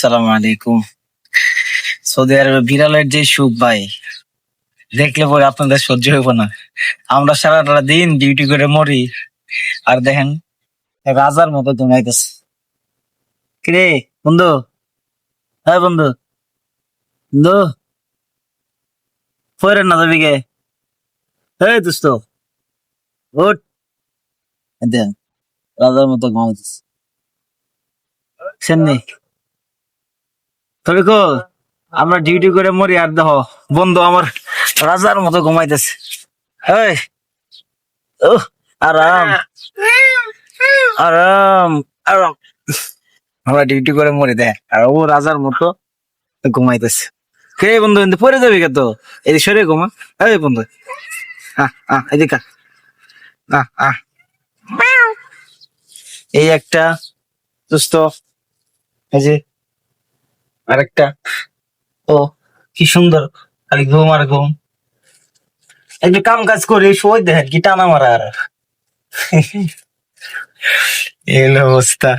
সালাম আলাইকুম। সৌদি আরবে বিড়ালের যে সুখ ভাই, দেখলে পরে আপনাদের সহ্য হইব না। আমরা সারাটা দিন ডিউটি করে মরি। আর দেখেন, রাজার মতো ঘুমাইতেছে কিরে, বন্ধু? হ্যাঁ বন্ধু। বন্ধু? ফেরেন না যাবি গে এই দোস্ত রাজার মতো ঘুমাইতেছে সেমনি তবে কো আমরা ডিউটি করে মরি আর দেখো, বন্ধু আমার রাজার মতো ঘুমাইতেছে। এই ও আরাম আরাম আরাম। আমরা ডিউটি করে মরি দেখ আর ও রাজার মতো ঘুমাইতেছে। কে বন্ধু কিন্তু পরে যাবি কে তো? এদিকে সরে ঘুমা। এই বন্ধু আহ আহ এদিকে। আহ আহ এই একটা, দুস্থ, এই যে আরেকটা। ও, কি সুন্দর। খালি ঘুম, আর ঘুম। একটু কাম কাজ করে সই দেখেন কি টানা মারা আর। এই অবস্থা।